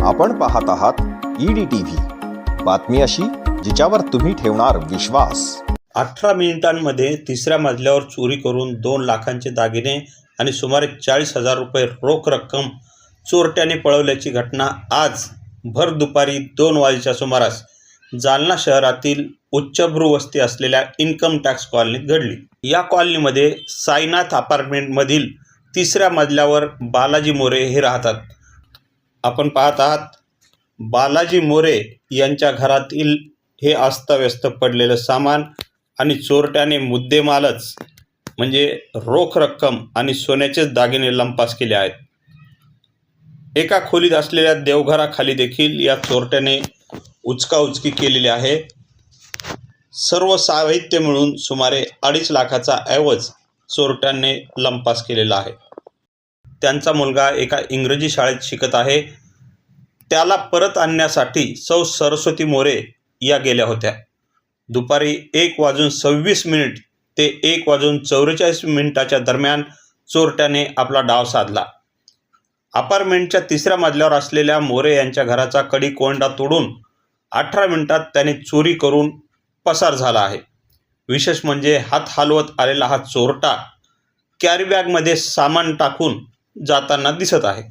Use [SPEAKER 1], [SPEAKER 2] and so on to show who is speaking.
[SPEAKER 1] आपण पाहत आहात ईडी टीव्ही बातमी अशी जिच्यावर तुम्ही ठेवणार विश्वास.
[SPEAKER 2] अठरा मिनिटांमध्ये तिसऱ्या मजल्यावर चोरी करून दोन लाखांचे दागिने आणि सुमारे चाळीस हजार रुपये रोख रक्कम चोरट्याने पळवल्याची घटना आज भर दुपारी दोन वाजेच्या सुमारास जालना शहरातील उच्चभ्रू वस्ती असलेल्या इन्कम टॅक्स कॉलनीत घडली. या कॉलनीमध्ये साईनाथ अपार्टमेंटमधील तिसऱ्या मजल्यावर बालाजी मोरे हे राहतात. आपण पाहत आहात बालाजी मोरे यांच्या घरातील हे अस्ताव्यस्त पडलेलं सामान आणि चोरट्याने मुद्देमालच म्हणजे रोख रक्कम आणि सोन्याचेच दागिने लंपास केले आहेत. एका खोलीत असलेल्या देवघराखाली देखील या चोरट्याने उचकाउचकी केलेली आहे. सर्व साहित्य मिळून सुमारे अडीच लाखाचा ऐवज चोरट्यांनी लंपास केलेला आहे. त्यांचा मुलगा एका इंग्रजी शाळेत शिकत आहे. त्याला परत आणण्यासाठी सौ सरस्वती मोरे या गेल्या होत्या. दुपारी एक वाजून सव्वीस मिनिट ते एक वाजून चौवेचाळीस मिनिटाच्या दरम्यान चोरट्याने आपला डाव साधला. अपार्टमेंटच्या तिसऱ्या मजल्यावर असलेल्या मोरे यांच्या घराचा कडी कोंडा तोडून अठरा मिनिटात त्याने चोरी करून पसार झाला आहे. विशेष म्हणजे हात हलवत आलेला हा चोरटा कॅरीबॅगमध्ये सामान टाकून जाताना दिसत आहे.